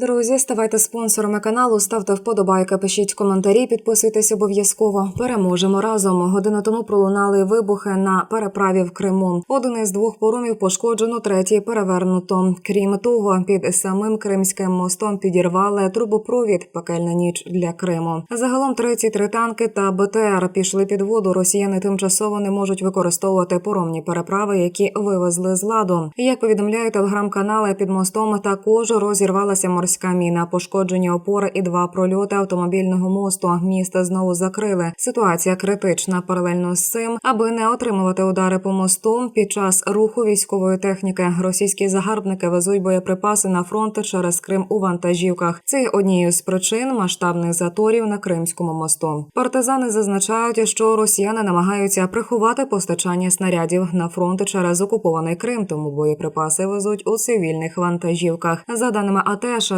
Друзі, ставайте спонсорами каналу, ставте вподобайки, пишіть коментарі, підписуйтесь обов'язково. Переможемо разом. Годину тому пролунали вибухи на переправі в Криму. Один із двох поромів пошкоджено, третій перевернуто. Крім того, під самим Кримським мостом підірвали трубопровід. Пекельна ніч для Криму. Загалом 33 танки та БТР пішли під воду. Росіяни тимчасово не можуть використовувати поромні переправи, які вивезли з ладу. Як повідомляють телеграм-канали, під мостом також розірвалася морська міна, пошкоджені опори і два прольоти автомобільного мосту. Місто знову закрили. Ситуація критична. Паралельно з цим, аби не отримувати удари по мосту під час руху військової техніки. Російські загарбники везуть боєприпаси на фронт через Крим у вантажівках. Це є однією з причин масштабних заторів на Кримському мосту. Партизани зазначають, що росіяни намагаються приховати постачання снарядів на фронт через окупований Крим, тому боєприпаси везуть у цивільних вантажівках. За даними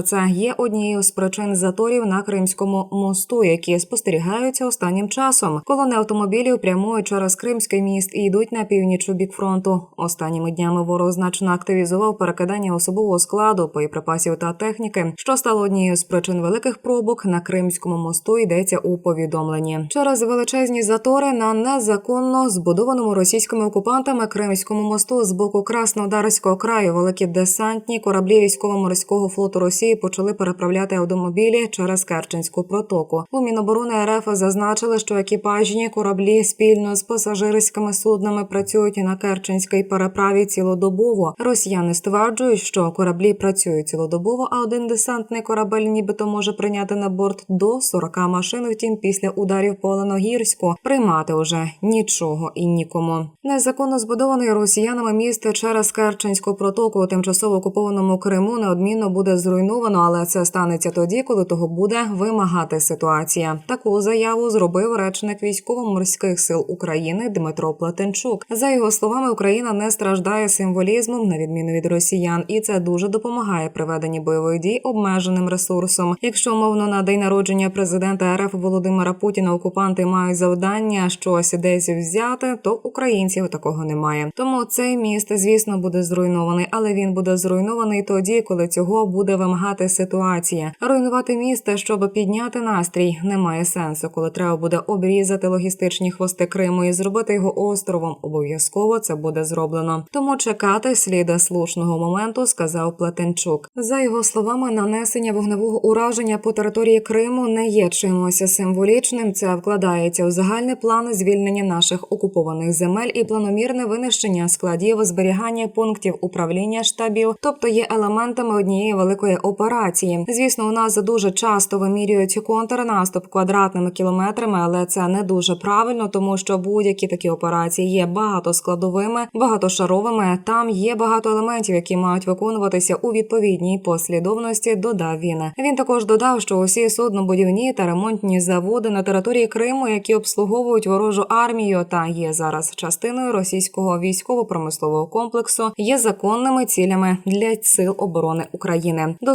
Це є однією з причин заторів на Кримському мосту, які спостерігаються останнім часом. Колони автомобілів прямують через Кримський міст і йдуть на північ у бік фронту. Останніми днями ворог значно активізував перекидання особового складу, боєприпасів та техніки, що стало однією з причин великих пробок на Кримському мосту. Йдеться у повідомленні через величезні затори на незаконно збудованому російськими окупантами Кримському мосту з боку Краснодарського краю. Великі десантні кораблі військово-морського флоту Росії почали переправляти автомобілі через Керченську протоку. У Міноборони РФ зазначили, що екіпажні кораблі спільно з пасажирськими суднами працюють на Керченській переправі цілодобово. Росіяни стверджують, що кораблі працюють цілодобово, а один десантний корабель нібито може прийняти на борт до 40 машин. Втім, після ударів по Леногірську приймати уже нічого і нікому. Незаконно збудований росіянами міст через Керченську протоку у тимчасово окупованому Криму неодмінно буде зруйновано, але це станеться тоді, коли того буде вимагати ситуація. Таку заяву зробив речник військово-морських сил України Дмитро Платенчук. За його словами, Україна не страждає символізмом на відміну від росіян, і це дуже допомагає приведенні бойових дій обмеженим ресурсом. Якщо мовно на день народження президента РФ Володимира Путіна окупанти мають завдання щось десь взяти, то українців такого немає. Тому цей міст, звісно, буде зруйнований, але він буде зруйнований тоді, коли цього буде вимагати ситуація. Руйнувати місто, щоб підняти настрій, немає сенсу, коли треба буде обрізати логістичні хвости Криму і зробити його островом. Обов'язково це буде зроблено. Тому чекати сліда слушного моменту, сказав Плетенчук. За його словами, нанесення вогневого ураження по території Криму не є чимось символічним. Це вкладається у загальний план звільнення наших окупованих земель і планомірне винищення складів зберігання пунктів управління штабів, тобто є елементами однієї великої операції. Звісно, у нас дуже часто вимірюють контрнаступ квадратними кілометрами, але це не дуже правильно, тому що будь-які такі операції є багатоскладовими, багатошаровими. Там є багато елементів, які мають виконуватися у відповідній послідовності. Додав він. Він також додав, що усі суднобудівні та ремонтні заводи на території Криму, які обслуговують ворожу армію та є зараз частиною російського військово-промислового комплексу, є законними цілями для сил оборони України. До